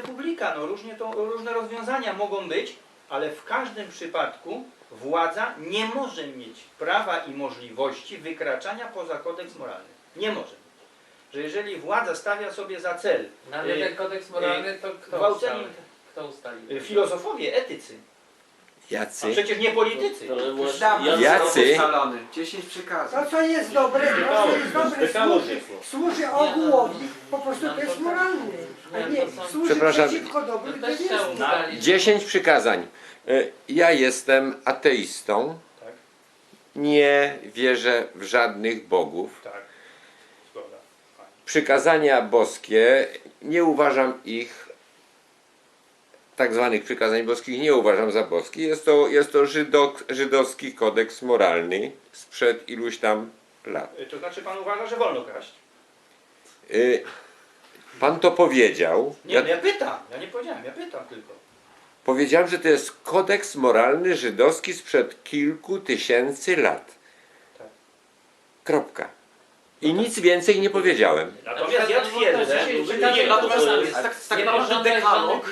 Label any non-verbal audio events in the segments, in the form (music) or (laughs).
republika, no różnie to, różne rozwiązania mogą być, ale w każdym przypadku władza nie może mieć prawa i możliwości wykraczania poza kodeks moralny. Nie może mieć. Że jeżeli władza stawia sobie za cel ale y, ten kodeks moralny to kto ustalił? Kto ustalił? y, filozofowie, etycy, a Jacy? przecież nie politycy. Ale właśnie Dawno ja- Jacy? ustalony. 10 przykazów. To co jest dobre, to co jest dobre służy, jest, no. służy ogółowi. Po prostu No to to jest moralny. A Nie, to służy Przepraszam. przeciwko To dobru trzeba jest. Dziesięć przykazań. Y, Ja jestem ateistą. Tak. Nie wierzę w żadnych bogów. Tak, zgoda. Przykazania boskie, nie uważam ich, tak zwanych przykazań boskich, nie uważam za boskie. Jest to, jest to żydok, żydowski kodeks moralny sprzed iluś tam lat. Y, To znaczy pan uważa, że wolno kraść? Y, Pan to powiedział. Nie, Ja no ja pytam, ja nie powiedziałem, ja pytam tylko. powiedziałem, że to jest kodeks moralny żydowski sprzed kilku tysięcy lat. Tak. Kropka. I nic więcej nie powiedziałem. Natomiast ja twierdzę, Nie, Nie, natomiast to jest tak, tak naprawdę dekalog,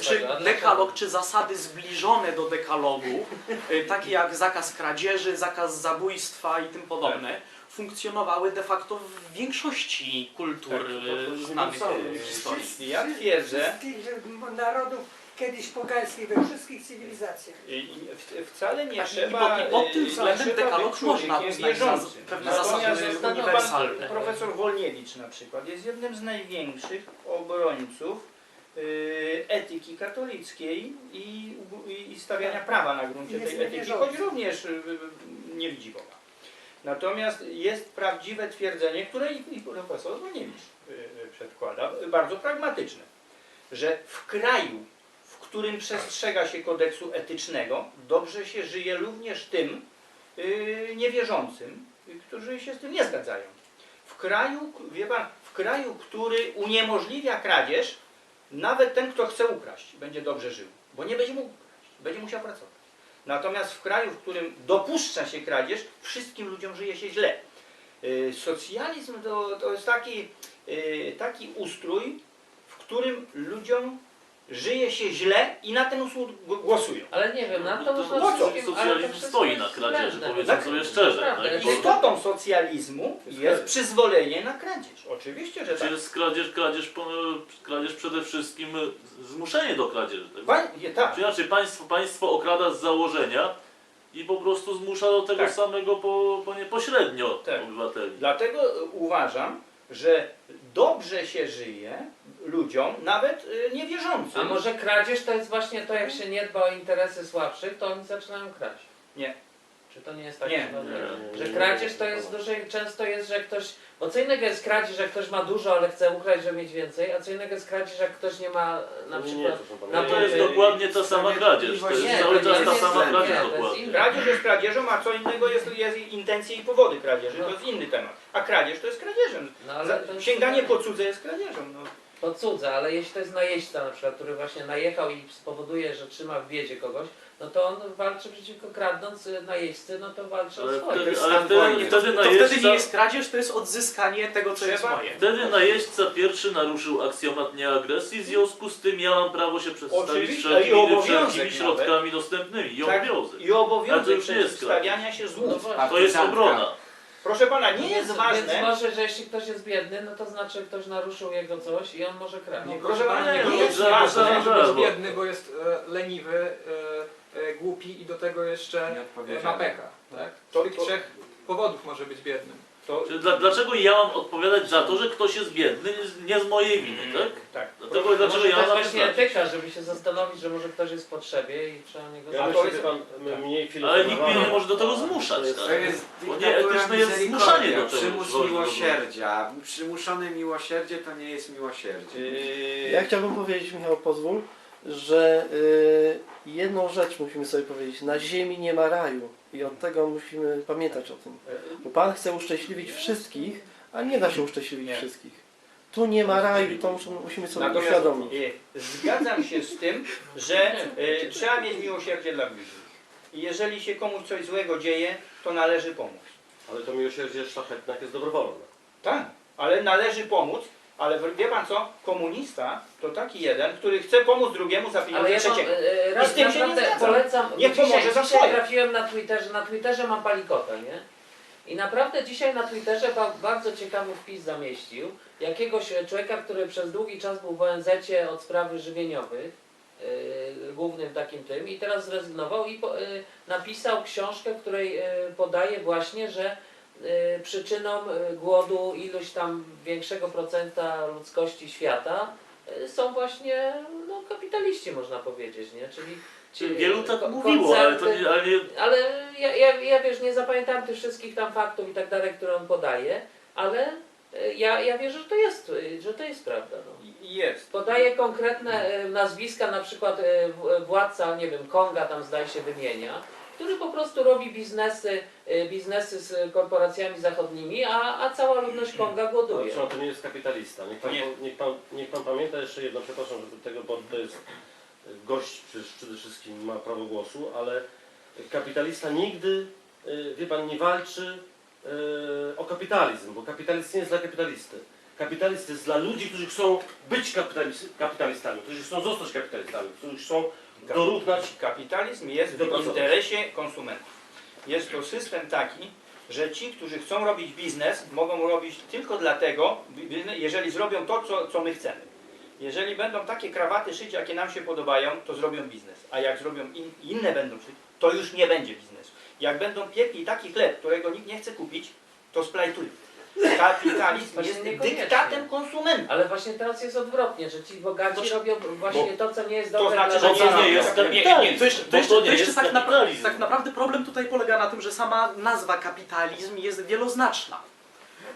czy dekalog, czy zasady zbliżone do dekalogu, y, takie jak zakaz kradzieży, zakaz zabójstwa i tym podobne, funkcjonowały de facto w większości kultur Tak, to- to znanych w historii. ja twierdzę, narodów kiedyś pogańskich we wszystkich cywilizacjach. w- wcale nie Tak, i trzeba... pod- i pod tym y, względem dekalog można uznać za pewne Natomiast zasady pan uniwersalne. Profesor Wolniewicz na przykład jest jednym z największych obrońców y, etyki katolickiej i, i, stawiania prawa na gruncie Jest tej etyki, choć również y, nie widzi Boga. Natomiast jest prawdziwe twierdzenie, które i, profesor Wolniewicz przedkłada, bardzo pragmatyczne, że w kraju, w którym przestrzega się kodeksu etycznego, dobrze się żyje również tym yy, niewierzącym, y, którzy się z tym nie zgadzają. W kraju, wie pan, w kraju, który uniemożliwia kradzież, nawet ten, kto chce ukraść, będzie dobrze żył, bo nie będzie mógł ukraść, będzie musiał pracować. Natomiast w kraju, w którym dopuszcza się kradzież, wszystkim ludziom żyje się źle. Yy, Socjalizm to, to jest taki, yy, taki ustrój, w którym ludziom żyje się źle i na ten ustrój g- głosują. Ale nie wiem, na to No można to wszystkim... ale to socjalizm stoi jest na kradzieży, powiedzmy Tak. sobie szczerze. Tak? Istotą socjalizmu jest przyzwolenie na kradzież. Oczywiście, że tak. jest kradzież, kradzież, kradzież przede wszystkim zmuszenie do kradzieży. Tak? Pań, nie, tak. Czy inaczej państwo, państwo okrada z założenia i po prostu zmusza do tego Tak. samego po, po nie, pośrednio Tak. obywateli. Dlatego uważam, że dobrze się żyje ludziom, nawet y, niewierzącym. A może kradzież to jest właśnie to, jak się nie dba o interesy słabszych, to oni zaczynają kraść. Nie. Czy to nie jest tak? Nie. że- Że kradzież to jest dużej, często jest, że ktoś, bo co innego jest kradzież, że ktoś ma dużo, ale chce ukraść, żeby mieć więcej, a co innego jest kradzież, jak ktoś nie ma na przykład... No na to jest dokładnie ta sama kradzież. To jest Nie, cały to czas nie ta sama nie, kradzież to jest dokładnie. Kradzież jest kradzieżą, a co innego jest, jest intencje i powody kradzieży. To jest inny temat. A kradzież to jest kradzieżem. No, ale Za- to jest- Sięganie po cudze jest kradzieżą. No. To cudze, ale jeśli to jest najeźdźca na przykład, który właśnie najechał i spowoduje, że trzyma w biedzie kogoś, no to on walczy przeciwko kradnąc y, najeźdcy, no to walczy o Ale swoje. wtedy, ale wtedy, wtedy To wtedy najeźdźca, nie jest kradzież, to jest odzyskanie tego, co jest moje. wtedy najeźdźca pierwszy naruszył aksjomat nieagresji, w związku z tym ja mam prawo się przedstawić Oczywiście, i wszelkimi, obowiązek wszelkimi nawet. środkami dostępnymi i Tak, obowiązek. I Ale to obowiązek już nie jest przeciwstawiania się No złu. właśnie. To jest obrona. Proszę pana, nie Więc- jest Więc ważne. może, że jeśli ktoś jest biedny, no to znaczy ktoś naruszył jego coś i on może kraść. No, Nie, proszę pana, nie, nie, nie jest ważne. dobrze. Może być bo- biedny, bo jest e, leniwy, e, e, głupi i do tego jeszcze e, ma pecha. Tak? Z To- tych to- trzech powodów może być biednym. To, dla, dlaczego ja mam odpowiadać za to, że ktoś jest biedny, nie- nie z mojej winy, tak? tak. Dlatego, No dlaczego może ja to jest mam właśnie wyznaczyć? etyka, żeby się zastanowić, że może ktoś jest w potrzebie i trzeba niego Ja to to jest- pan mniej Ale nikt mnie nie może do tego zmuszać, To jest- tak? To jest Bo nie dyktatura etyczne jest zmuszanie do tego. Przymus Wolno, miłosierdzia. Przymuszone miłosierdzie to nie jest miłosierdzie. Yy, Ja chciałbym powiedzieć, Michał, pozwól, że y, jedną rzecz musimy sobie powiedzieć. Na ziemi nie ma raju i od tego musimy pamiętać o tym. Bo Pan chce uszczęśliwić wszystkich, a nie da się uszczęśliwić Nie. wszystkich. Tu nie ma raju to musimy sobie Natomiast uświadomić. e, zgadzam się z tym, że e, trzeba mieć miłosierdzie dla bliźnich. I jeżeli się komuś coś złego dzieje, to należy pomóc. Ale to miłosierdzie szlachetne, jak jest dobrowolne. Tak, ale należy pomóc Ale wie pan co? Komunista to taki jeden, który chce pomóc drugiemu za Ale pieniądze ja mam, trzeciego. e, I raz z tym się nie naprawdę zgadzam. polecam, dzisiaj, pomoże za dzisiaj swoje. trafiłem na Twitterze, na Twitterze mam palikotę, nie? I naprawdę dzisiaj na Twitterze ba bardzo ciekawy wpis zamieścił jakiegoś człowieka, który przez długi czas był w ONZ od sprawy żywieniowych, yy, głównym takim tym, i teraz zrezygnował i po, yy, napisał książkę, w której yy, podaje właśnie, że yy, przyczyną głodu iluś tam większego procenta ludzkości świata yy, są właśnie kapitaliści, można powiedzieć, nie? Czyli, czyli Wielu tak ko- mówiło, ale to koncerty- nie, ale nie ale ja, ja, ja wiesz, nie zapamiętałem tych wszystkich tam faktów i tak dalej, które on podaje, ale e, ja, ja wierzę, że to jest, e, że to jest prawda. No. Jest. Podaje konkretne e, nazwiska, na przykład e, w- władca, nie wiem, Konga tam zdaje się wymienia, który po prostu robi biznesy, e, biznesy z korporacjami zachodnimi, a, a cała ludność Konga głoduje. Zresztą to nie jest kapitalista. Niech pan, Nie. niech pan, niech pan pamięta jeszcze jedno, przepraszam, że tego, bo to jest gość przecież przede wszystkim ma prawo głosu, ale kapitalista nigdy, y, wie pan, nie walczy y, o kapitalizm, bo kapitalizm nie jest dla kapitalisty. Kapitalizm jest dla ludzi, którzy chcą być kapitalis- kapitalistami, którzy chcą zostać kapitalistami, którzy chcą dorównać Kapitalizm jest w interesie konsumentów. Jest to system taki, że ci, którzy chcą robić biznes, mogą robić tylko dlatego, jeżeli zrobią to, co, co my chcemy. Jeżeli będą takie krawaty szyć, jakie nam się podobają, to zrobią biznes. A jak zrobią in, inne będą szyć, to już nie będzie biznesu. Jak będą piekli taki chleb, którego nikt nie chce kupić, to splajtują. Kapitalizm Właśnie jest dyktatem konsumenta. Ale właśnie teraz jest odwrotnie, że ci bogaci robią właśnie to, co nie jest to dobre znaczy, dla że to nie jest kapitalizm. to jeszcze, to jeszcze, to to nie jeszcze jest tak, naprawdę, kapitalizm. tak naprawdę problem tutaj polega na tym, że sama nazwa kapitalizm jest wieloznaczna.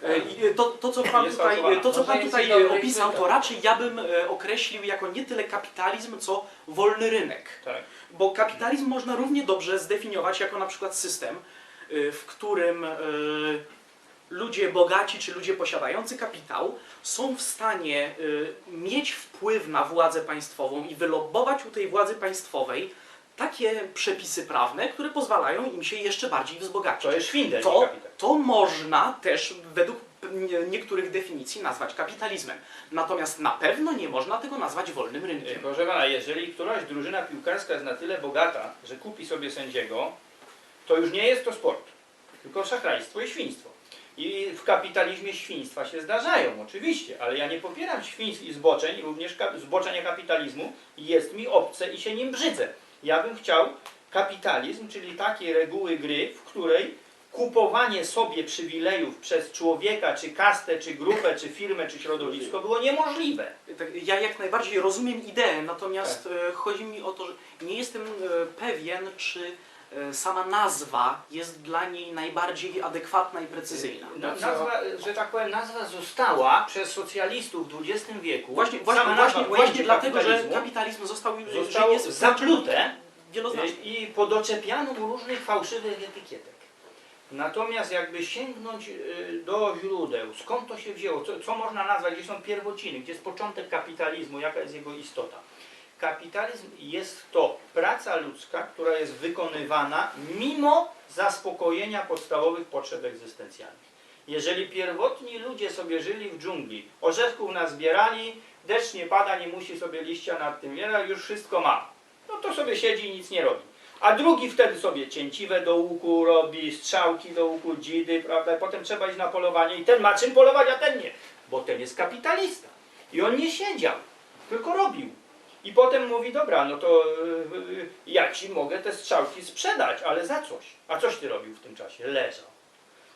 E, i To, to, co pan tutaj, to, co pan tutaj opisał, to raczej ja bym e, określił jako nie tyle kapitalizm, co wolny rynek. Tak. Bo kapitalizm można równie dobrze zdefiniować jako na przykład system, y, w którym ludzie bogaci czy ludzie posiadający kapitał są w stanie y, mieć wpływ na władzę państwową i wylobować u tej władzy państwowej takie przepisy prawne, które pozwalają im się jeszcze bardziej wzbogacić. To jest szwindel, To, to można też według nie- niektórych definicji nazwać kapitalizmem. Natomiast na pewno nie można tego nazwać wolnym rynkiem. Proszę pana, jeżeli któraś drużyna piłkarska jest na tyle bogata, że kupi sobie sędziego, to już nie jest to sport, tylko szachrajstwo i świństwo. I w kapitalizmie świństwa się zdarzają, oczywiście, ale ja nie popieram świństw i zboczeń, również ka- zboczenia kapitalizmu jest mi obce i się nim brzydzę. Ja bym chciał kapitalizm, czyli takiej reguły gry, w której kupowanie sobie przywilejów przez człowieka, czy kastę, czy grupę, czy firmę, czy środowisko było niemożliwe. Tak, Ja jak najbardziej rozumiem ideę, natomiast e, chodzi mi o to, że nie jestem e, pewien, czy sama nazwa jest dla niej najbardziej adekwatna i precyzyjna. Na- Nazwa, że tak powiem, nazwa została przez socjalistów w XX wieku. Właśnie, właśnie, właśnie, właśnie dlatego, że kapitalizm został, zostało jest zaplute i podoczepiano mu różnych fałszywych etykietek. Natomiast jakby sięgnąć y, do źródeł, skąd to się wzięło, co, co można nazwać, gdzie są pierwociny, gdzie jest początek kapitalizmu, jaka jest jego istota. Kapitalizm jest to praca ludzka, która jest wykonywana mimo zaspokojenia podstawowych potrzeb egzystencjalnych. Jeżeli pierwotni ludzie sobie żyli w dżungli, orzeszków nazbierali, deszcz nie pada, nie musi sobie liścia nad tym wiele, już wszystko ma. No to sobie siedzi i nic nie robi. A drugi wtedy sobie cięciwe do łuku robi, strzałki do łuku, dzidy, prawda? Potem trzeba iść na polowanie i ten ma czym polować, a ten nie. Bo ten jest kapitalista. I on nie siedział, tylko robił. I potem mówi, dobra, no to yy, ja ci mogę te strzałki sprzedać, ale za coś. A coś ty robił w tym czasie? Leżał.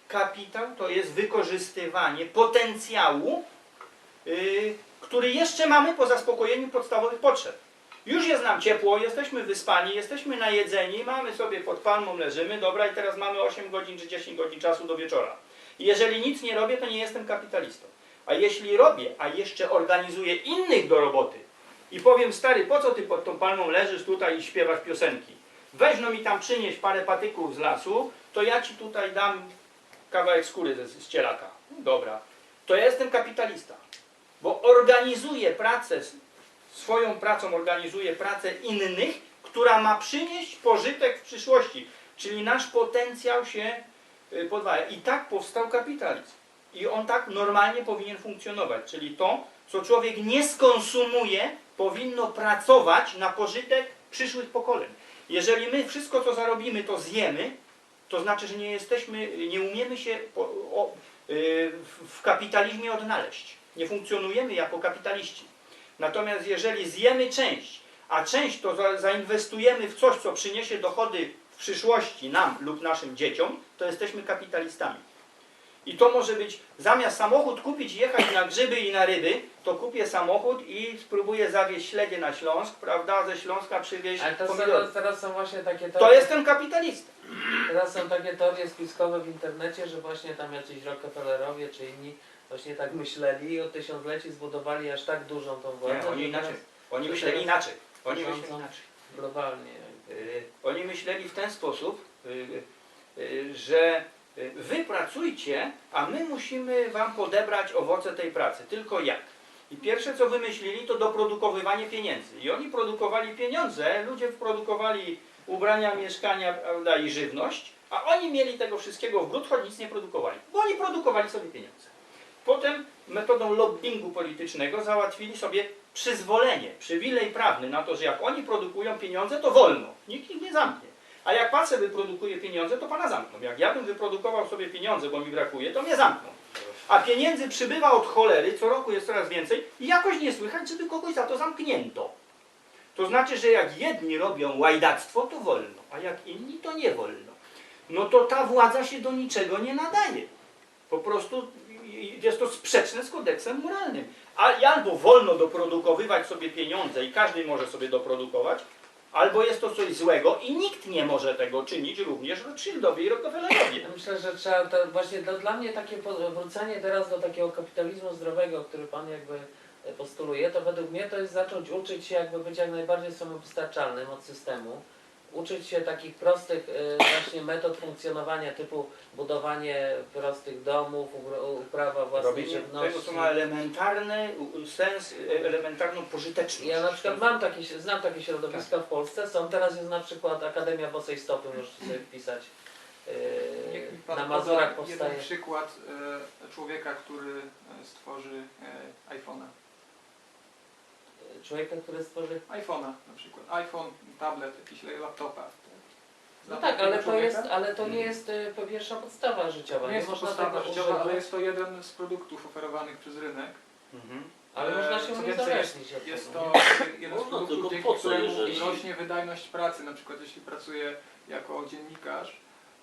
Kapitał to jest wykorzystywanie potencjału, yy, który jeszcze mamy po zaspokojeniu podstawowych potrzeb. Już jest nam ciepło, jesteśmy wyspani, jesteśmy najedzeni, mamy sobie pod palmą, leżymy, dobra, i teraz mamy 8 godzin czy 10 godzin czasu do wieczora. Jeżeli nic nie robię, to nie jestem kapitalistą. A jeśli robię, a jeszcze organizuję innych do roboty i powiem, stary, po co ty pod tą palmą leżysz tutaj i śpiewasz piosenki? Weź no mi tam przynieść parę patyków z lasu, to ja ci tutaj dam kawałek skóry ze, z cielaka. No Dobra, to ja jestem kapitalista, bo organizuję pracę, swoją pracą organizuję pracę innych, która ma przynieść pożytek w przyszłości, czyli nasz potencjał się y, podwaja. I tak powstał kapitalizm. I on tak normalnie powinien funkcjonować, czyli to, co człowiek nie skonsumuje, powinno pracować na pożytek przyszłych pokoleń. Jeżeli my wszystko, co zarobimy, to zjemy, to znaczy, że nie jesteśmy, nie umiemy się po, o, y, w- kapitalizmie odnaleźć. Nie funkcjonujemy jako kapitaliści. Natomiast jeżeli zjemy część, a część to za, zainwestujemy w coś, co przyniesie dochody w przyszłości nam lub naszym dzieciom, to jesteśmy kapitalistami. I to może być, zamiast samochód kupić i jechać na grzyby i na ryby, to kupię samochód i spróbuję zawieźć śledzie na Śląsk, prawda, ze Śląska przywieźć Ale to pomidory. teraz, są właśnie takie To teorie, jestem kapitalista. teraz są takie teorie spiskowe w internecie, że właśnie tam jacyś Rockefellerowie czy inni właśnie tak myśleli i od tysiącleci zbudowali aż tak dużą tą władzę. Nie, oni że inaczej. teraz Oni to myśleli inaczej. Oni rządzą myśleli inaczej. Globalnie. Y, Oni myśleli w ten sposób, y, y, że y, wy pracujcie, a my musimy wam podebrać owoce tej pracy. Tylko jak? I pierwsze co wymyślili to doprodukowywanie pieniędzy. I oni produkowali pieniądze, ludzie produkowali ubrania, mieszkania prawda, i żywność, a oni mieli tego wszystkiego w gród, choć nic nie produkowali. Bo oni produkowali sobie pieniądze. Potem metodą lobbingu politycznego załatwili sobie przyzwolenie, przywilej prawny na to, że jak oni produkują pieniądze, to wolno. Nikt ich nie zamknie. A jak pan sobie wyprodukuje pieniądze, to pana zamkną. Jak ja bym wyprodukował sobie pieniądze, bo mi brakuje, to mnie zamkną. A pieniędzy przybywa od cholery, co roku jest coraz więcej i jakoś nie słychać, żeby kogoś za to zamknięto. To znaczy, że jak jedni robią łajdactwo, to wolno, a jak inni, to nie wolno. No to ta władza się do niczego nie nadaje. Po prostu jest to sprzeczne z kodeksem moralnym. Albo wolno doprodukowywać sobie pieniądze i każdy może sobie doprodukować, albo jest to coś złego i nikt nie może tego czynić, również Rothschildowie i Rockefellerowie. Myślę, że trzeba to właśnie to dla mnie takie wrócenie teraz do takiego kapitalizmu zdrowego, który Pan jakby e, postuluje, to według mnie to jest zacząć uczyć się jakby być jak najbardziej samowystarczalnym od systemu. Uczyć się takich prostych e, właśnie metod funkcjonowania typu budowanie prostych domów, uprawa własnej Robienie żywności. tego, co ma elementarny sens, e, elementarną pożyteczność. Ja na przykład mam takie, znam takie środowiska w Polsce, są teraz jest na przykład Akademia Bosej Stopy, możecie sobie wpisać. Yy, pan na Mazurach jeden powstaje. przykład e, człowieka, który stworzy iPhone'a. Człowieka, który stworzy iPhone'a na przykład. iPhone, tablet, jakiś laptopa. No tak, ale to, jest, ale to nie jest y, po pierwsza podstawa życiowa. Nie jest to można podstawa tego życiowa, ale używać, jest to jeden z produktów oferowanych przez rynek. Mhm. ale E, można się więcej, uniezależnić od Jest tego. to jeden z Można, produktów, tylko dzięki po co, któremu jeżeli- rośnie wydajność pracy. Na przykład jeśli pracuję jako dziennikarz,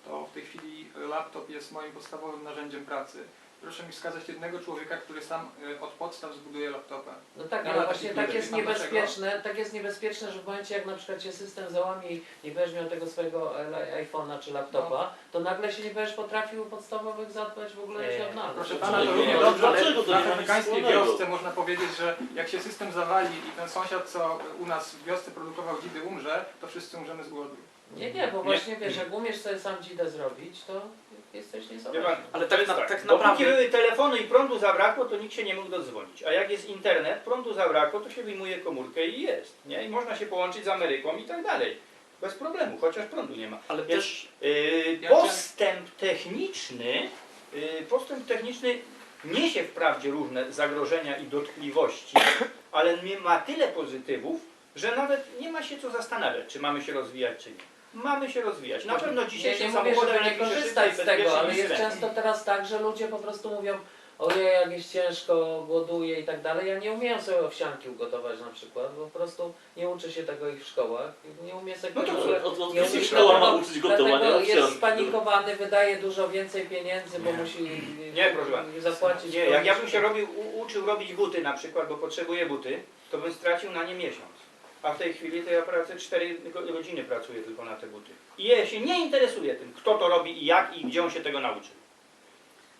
to w tej chwili laptop jest moim podstawowym narzędziem pracy. Proszę mi wskazać jednego człowieka, który sam e, od podstaw zbuduje laptopa. No tak, Nie ale właśnie tak jest Pan niebezpieczne, tak jest niebezpieczne, że w momencie jak na przykład się system załamie i nie będziesz miał tego swojego e, iPhone'a czy laptopa, to nagle się nie będziesz potrafił podstawowych zadbać w ogóle się odnaleźć. Proszę pana, to nie, równie nie, dobrze, dlaczego to ale nie na ma nic afrykańskiej wspólnego? wiosce można powiedzieć, że jak się system zawali i ten sąsiad, co u nas w wiosce produkował dzidy umrze, to wszyscy umrzemy z głodu. Nie, nie, bo Nie. właśnie wiesz, jak umiesz sobie sam dzidę zrobić, to jesteś Wie niezależny. Ale to tak jest na- tak, tak dopóki naprawdę- były telefony i prądu zabrakło, to nikt się nie mógł dodzwonić. A jak jest internet, prądu zabrakło, to się wyjmuje komórkę i jest. Nie? I można się połączyć z Ameryką i tak dalej. Bez problemu, chociaż prądu nie ma. Ale Więc, też Yy, Ja postęp techniczny, yy, postęp techniczny niesie wprawdzie różne zagrożenia i dotkliwości, ale nie ma tyle pozytywów, że nawet nie ma się co zastanawiać, czy mamy się rozwijać, czy nie. Mamy się rozwijać. Na pewno Nie, dzisiejszym nie mówię, samochodem żeby nie korzystać z tego, ale jest często teraz tak, że ludzie po prostu mówią ojej, jak jest ciężko, głoduję i tak dalej. Ja nie umiem sobie owsianki ugotować na przykład, bo po prostu nie uczy się tego ich w szkołach. Nie umie sobie No to tego- co? Od, od nie kiedy umie- szkoła ma dlatego- uczyć gotowania jest owsianki? spanikowany, wydaje dużo więcej pieniędzy, bo musi Nie, proszę zapłacić. Nie, jak ja bym się robił, u, uczył robić buty na przykład, bo potrzebuję buty, to bym stracił na nie miesiąc. A w tej chwili to ja pracę 4 godziny pracuję tylko na te buty. I ja się nie interesuję tym, kto to robi i jak i gdzie on się tego nauczył.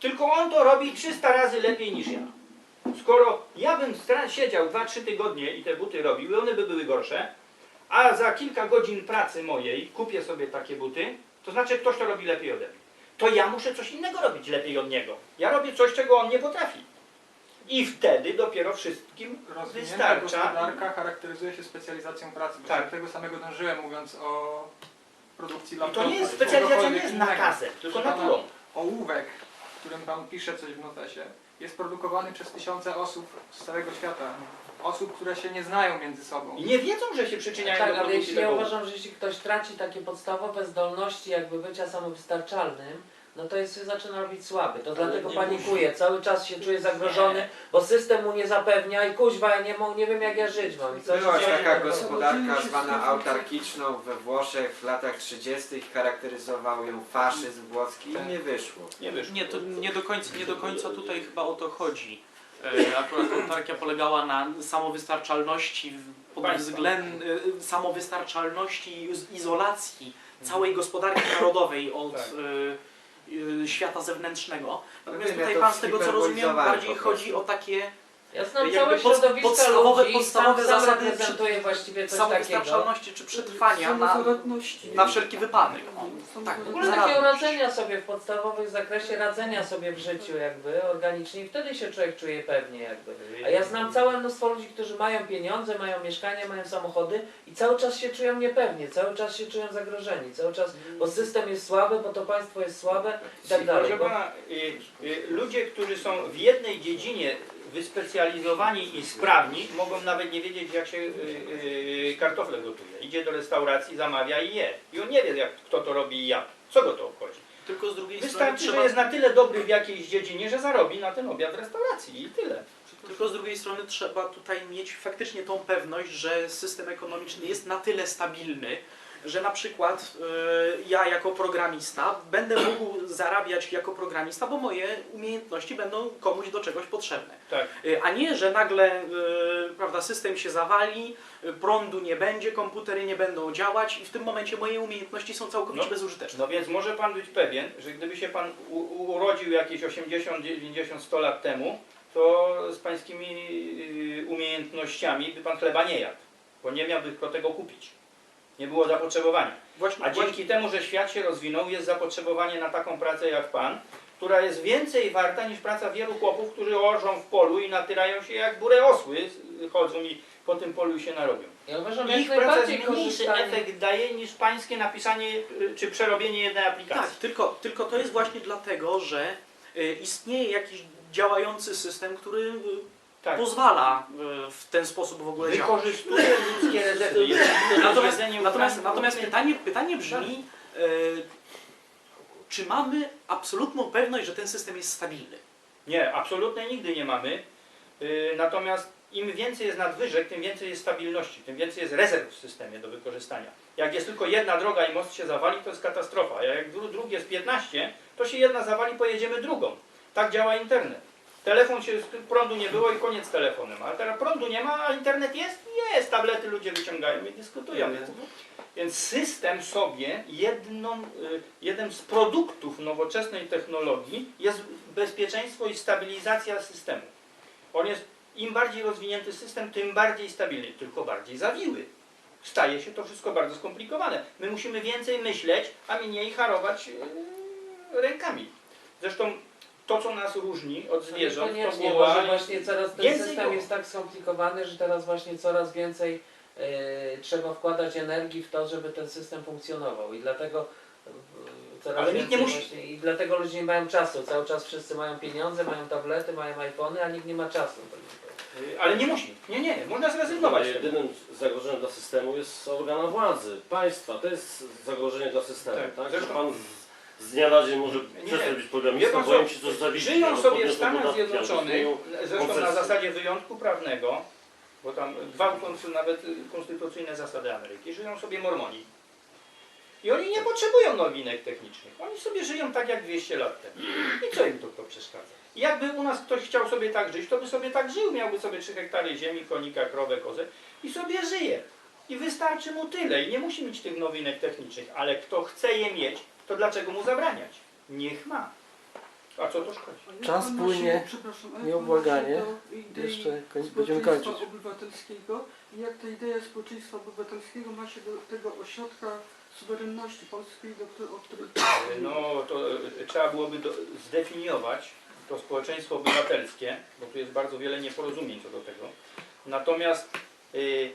Tylko on to robi 300 razy lepiej niż ja. Skoro ja bym siedział 2-3 tygodnie i te buty robił, one by były gorsze, a za kilka godzin pracy mojej kupię sobie takie buty, to znaczy ktoś to robi lepiej ode mnie. To ja muszę coś innego robić lepiej od niego. Ja robię coś, czego on nie potrafi. I wtedy dopiero wszystkim Rozwinięta wystarcza. gospodarka charakteryzuje się specjalizacją pracy. Bo Tak. tak. tego samego dążyłem mówiąc o produkcji I laptopów. to nie jest czy specjalizacja, nie czegokolwiek jest innego. nakazem, tylko Proszę pana, naturą. Ołówek którym Pan pisze coś w notesie, jest produkowany przez tysiące osób z całego świata. Osób, które się nie znają między sobą. I nie wiedzą, że się przyczyniają Tak, do ale produkcji jeśli ja tego. uważam, że jeśli ktoś traci takie podstawowe zdolności jakby bycia samowystarczalnym, no to jest zaczyna robić słaby. To dlatego panikuje, cały czas się czuje zagrożony, bo system mu nie zapewnia i kuźwa, ja nie, mo- nie wiem jak ja żyć mam. I co Była się dzieje? taka gospodarka zwana autarkiczną we Włoszech w latach 30. charakteryzował ją faszyzm włoski i nie wyszło. Nie wiesz. Nie, to nie do końca, nie do końca tutaj chyba o to chodzi. E, Akurat autarkia polegała na samowystarczalności w- pod Państwa. względem e, samowystarczalności i iz- izolacji całej gospodarki narodowej od Tak. e, świata zewnętrznego. Natomiast wiem, ja tutaj pan z tego co rozumiem bardziej chodzi o takie Ja znam całe pod- środowiska podstawowe- ludzi podstawowe sam, sam zasady reprezentuję właściwie coś takiego. czy przetrwania na, na wszelki wypadek. Tak, W ogóle takie zaradność. radzenia sobie w podstawowym zakresie radzenia sobie w życiu jakby organicznie i wtedy się człowiek czuje pewnie jakby. A ja znam całe mnóstwo ludzi, którzy mają pieniądze, mają mieszkania, mają samochody i cały czas się czują niepewnie, cały czas się czują zagrożeni, cały czas, bo system jest słaby, bo to państwo jest słabe i tak dalej. Bo, y, y, ludzie, którzy są w jednej dziedzinie wyspecjalizowani i sprawni, mogą nawet nie wiedzieć, jak się y, y, kartofle gotuje. Idzie do restauracji, zamawia i je. I on nie wie, jak, kto to robi i jak. Co go to obchodzi? Tylko z drugiej strony Wystarczy, trzeba że jest na tyle dobry w jakiejś dziedzinie, że zarobi na ten obiad w restauracji i tyle. Tylko z drugiej strony trzeba tutaj mieć faktycznie tą pewność, że system ekonomiczny jest na tyle stabilny, że na przykład e, ja jako programista będę mógł zarabiać jako programista, bo moje umiejętności będą komuś do czegoś potrzebne. Tak. E, a nie, że nagle e, prawda, system się zawali, prądu nie będzie, komputery nie będą działać i w tym momencie moje umiejętności są całkowicie No. bezużyteczne. No więc może pan być pewien, że gdyby się pan urodził jakieś 80, 90, 100 lat temu, to z pańskimi y, umiejętnościami by pan chleba nie jadł, bo nie miałby kto tego kupić. Nie było zapotrzebowania. Właśnie, A właśnie, dzięki temu, że świat się rozwinął, jest zapotrzebowanie na taką pracę jak pan, która jest więcej warta niż praca wielu chłopów, którzy orżą w polu i natyrają się jak burę osły, chodzą i po tym polu się narobią. ja uważam, że Ich praca najbardziej mniejszy korzystanie. efekt daje niż pańskie napisanie y, czy przerobienie jednej aplikacji. Tak, tylko, tylko to jest właśnie dlatego, że y, istnieje jakiś działający system, który y, Tak. pozwala y, w ten sposób w ogóle działać. Wykorzystuje ludzkie (laughs) rezerwy. Natomiast, natomiast, natomiast pytanie, pytanie brzmi, y, czy mamy absolutną pewność, że ten system jest stabilny? Nie, absolutnie nigdy nie mamy. Yy, Natomiast im więcej jest nadwyżek, tym więcej jest stabilności, tym więcej jest rezerw w systemie do wykorzystania. Jak jest tylko jedna droga i most się zawali, to jest katastrofa. A jak dru- dróg jest 15, to się jedna zawali, pojedziemy drugą. Tak działa internet. Telefon się, prądu nie było i koniec telefonem. A teraz prądu nie ma, a internet jest? Jest. Tablety ludzie wyciągają i dyskutują. Więc, więc system sobie, jedną, y, jeden z produktów nowoczesnej technologii jest bezpieczeństwo i stabilizacja systemu. On jest, im bardziej rozwinięty system, tym bardziej stabilny, tylko bardziej zawiły. Staje się to wszystko bardzo skomplikowane. My musimy więcej myśleć, a mniej harować yy, rękami. Zresztą to, co nas różni od zwierząt, to Niekoniecznie, była... może właśnie teraz ten Więcej system jest tak skomplikowany, że teraz właśnie coraz więcej e, trzeba wkładać energii w to, żeby ten system funkcjonował i dlatego e, coraz Ale nikt nie więcej musi- właśnie, i dlatego ludzie nie mają czasu. Cały czas wszyscy mają pieniądze, mają tablety, mają iPhony, a nikt nie ma czasu. Yy, Ale nie musi. Nie, nie, można zrezygnować. z tego. Jedynym zagrożeniem dla systemu jest organa władzy, państwa. To jest zagrożenie dla systemu. Tak. Tak? Zresztą- Że pan z, z dnia na dzień może przestać być Wie programistą, pan bo co, im się to. Żyją albo sobie w Stanach Zjednoczonych, zresztą na zasadzie wyjątku prawnego, bo tam gwałcąc nawet y, konstytucyjne zasady Ameryki, żyją sobie Mormoni. I oni nie potrzebują nowinek technicznych. Oni sobie żyją tak jak 200 lat temu. I co im to, to przeszkadza? I jakby u nas ktoś chciał sobie tak żyć, to by sobie tak żył. Miałby sobie 3 hektary ziemi, konika, krowę, kozę i sobie żyje. I wystarczy mu tyle. I nie musi mieć tych nowinek technicznych. Ale kto chce je mieć, to dlaczego mu zabraniać? Niech ma. A co to szkodzi? Czas pan płynie przepraszam, nieubłaganie. idei Jeszcze koń, będziemy społeczeństwa kończyć. obywatelskiego i jak ta idea społeczeństwa obywatelskiego ma się do tego ośrodka suwerenności polskiej, do której, o której No to y, trzeba byłoby do, zdefiniować to społeczeństwo obywatelskie, bo tu jest bardzo wiele nieporozumień co do tego. Natomiast y,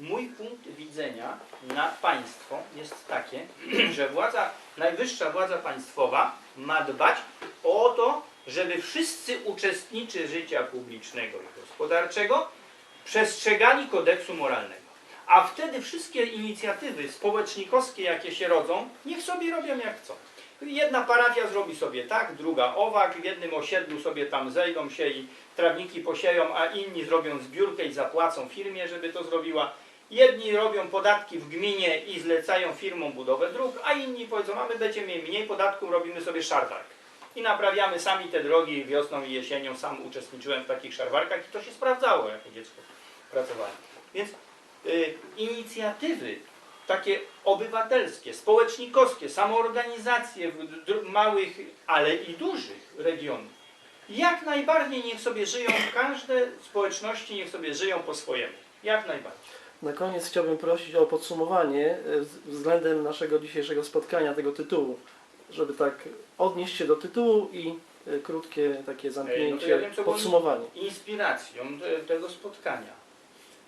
mój punkt widzenia na państwo jest takie, (clears throat) że władza, najwyższa władza państwowa ma dbać o to, żeby wszyscy uczestnicy życia publicznego i gospodarczego przestrzegali kodeksu moralnego. A wtedy wszystkie inicjatywy społecznikowskie, jakie się rodzą, niech sobie robią jak chcą. Jedna parafia zrobi sobie tak, druga owak, w jednym osiedlu sobie tam zejdą się i trawniki posieją, a inni zrobią zbiórkę i zapłacą firmie, żeby to zrobiła. Jedni robią podatki w gminie i zlecają firmom budowę dróg, a inni powiedzą, a my będziemy mieli mniej podatków, robimy sobie szarwark. I naprawiamy sami te drogi wiosną i jesienią. Sam uczestniczyłem w takich szarwarkach i to się sprawdzało, jako dziecko pracowałem. Więc y, inicjatywy takie obywatelskie, społecznikowskie, samoorganizacje małych, ale i dużych regionów, jak najbardziej niech sobie żyją, każde społeczności niech sobie żyją po swojemu. Jak najbardziej. Na koniec chciałbym prosić o podsumowanie e, względem naszego dzisiejszego spotkania tego tytułu, żeby tak odnieść się do tytułu i e, krótkie takie no zamknięcie, ja wiem, podsumowanie. Inspiracją te, tego spotkania.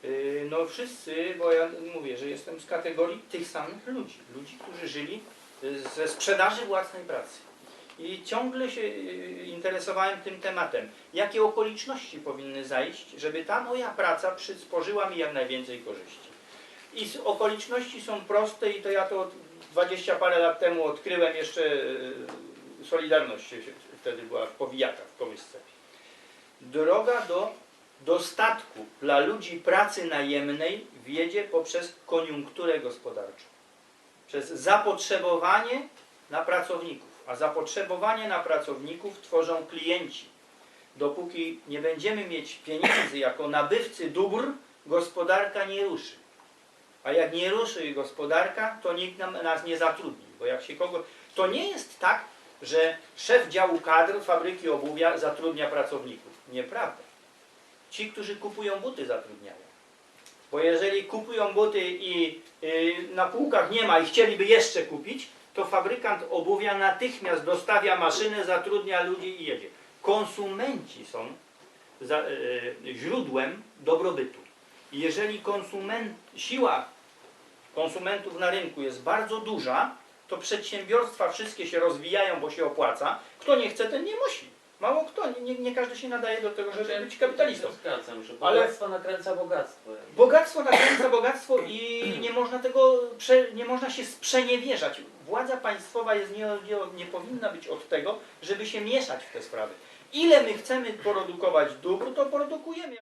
Yy, No wszyscy, bo ja mówię, że jestem z kategorii tych samych ludzi. Ludzi, którzy żyli y, ze sprzedaży własnej pracy. I ciągle się y, interesowałem tym tematem. Jakie okoliczności powinny zajść, żeby ta moja praca przysporzyła mi jak najwięcej korzyści. I okoliczności są proste i to ja to od 20 parę lat temu odkryłem jeszcze y, Solidarność wtedy była w powijakach, w kołysce. Droga do dostatku dla ludzi pracy najemnej wiedzie poprzez koniunkturę gospodarczą. Przez zapotrzebowanie na pracowników. A zapotrzebowanie na pracowników tworzą klienci. Dopóki nie będziemy mieć pieniędzy jako nabywcy dóbr, gospodarka nie ruszy. A jak nie ruszy gospodarka, to nikt nam, nas nie zatrudni. Bo jak się kogo... To nie jest tak, że szef działu kadr fabryki obuwia zatrudnia pracowników. Nieprawda. Ci, którzy kupują buty, zatrudniają. Bo jeżeli kupują buty i y, na półkach nie ma i chcieliby jeszcze kupić, to fabrykant obuwia natychmiast dostawia maszynę, zatrudnia ludzi i jedzie. Konsumenci są za, y, źródłem dobrobytu. Jeżeli konsument, siła konsumentów na rynku jest bardzo duża, to przedsiębiorstwa wszystkie się rozwijają, bo się opłaca. Kto nie chce, ten nie musi. Mało kto, nie, nie, każdy się nadaje do tego, żeby być kapitalistą. Zgadzam, że Ale- bogactwo nakręca bogactwo. Bogactwo nakręca bogactwo i nie można tego, prze, nie można się sprzeniewierzać. Władza państwowa jest nie, nie, nie powinna być od tego, żeby się mieszać w te sprawy. Ile my chcemy produkować dóbr, to produkujemy.